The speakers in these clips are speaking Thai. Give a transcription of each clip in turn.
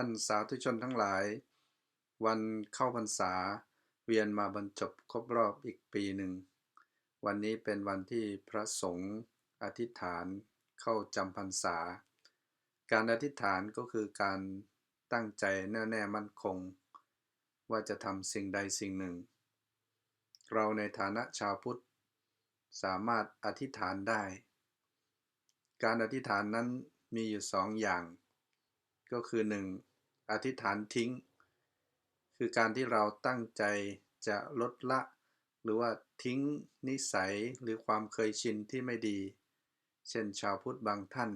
ท่านสาธุชนทั้งหลาย วันเข้าพรรษา เวียนมาบรรจบครบรอบอีกปีหนึ่ง วันนี้เป็นวันที่พระสงฆ์อธิษฐานเข้าจำพรรษา การอธิษฐานก็คือการตั้งใจแน่วแน่มั่นคง ว่าจะทำสิ่งใดสิ่งหนึ่ง เราในฐานะชาวพุทธ สามารถอธิษฐานได้ การอธิษฐานนั้นมีอยู่สองอย่าง ก็คือ 1. อธิษฐานทิ้ง คือการที่เราตั้งใจจะลดละ หรือว่าทิ้งนิสัยหรือความเคยชินที่ไม่ดี เช่นชาวพุทธบางท่าน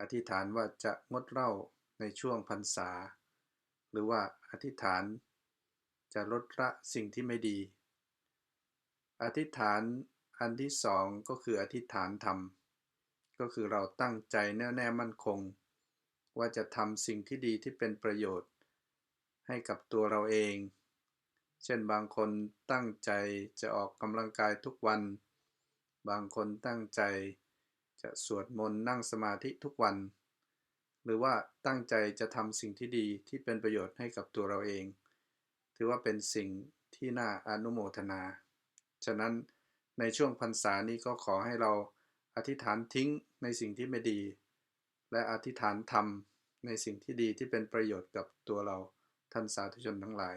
อธิษฐานว่าจะงดเหล้าในช่วงพรรษา หรือว่าอธิษฐานจะลดละสิ่งที่ไม่ดี อธิษฐานอันที่สองก็คืออธิษฐานธรรม ก็คือเราตั้งใจแน่วแน่มั่นคง ว่าจะทำสิ่งที่ดีที่เป็นประโยชน์ ให้กับตัวเราเอง เช่นบางคนตั้งใจจะออกกำลังกายทุกวัน บางคนตั้งใจจะสวดมนต์นั่งสมาธิทุกวัน หรือว่าตั้งใจจะทำสิ่งที่ดีที่เป็นประโยชน์ให้กับตัวเราเอง ถือว่าเป็นสิ่งที่น่าอนุโมทนา ฉะนั้นในช่วงพรรษานี้ก็ขอให้เราอธิษฐานทิ้งในสิ่งที่ไม่ดี และอธิษฐานทำในสิ่งที่ดีที่เป็นประโยชน์กับตัวเราท่านสาธุชนทั้งหลาย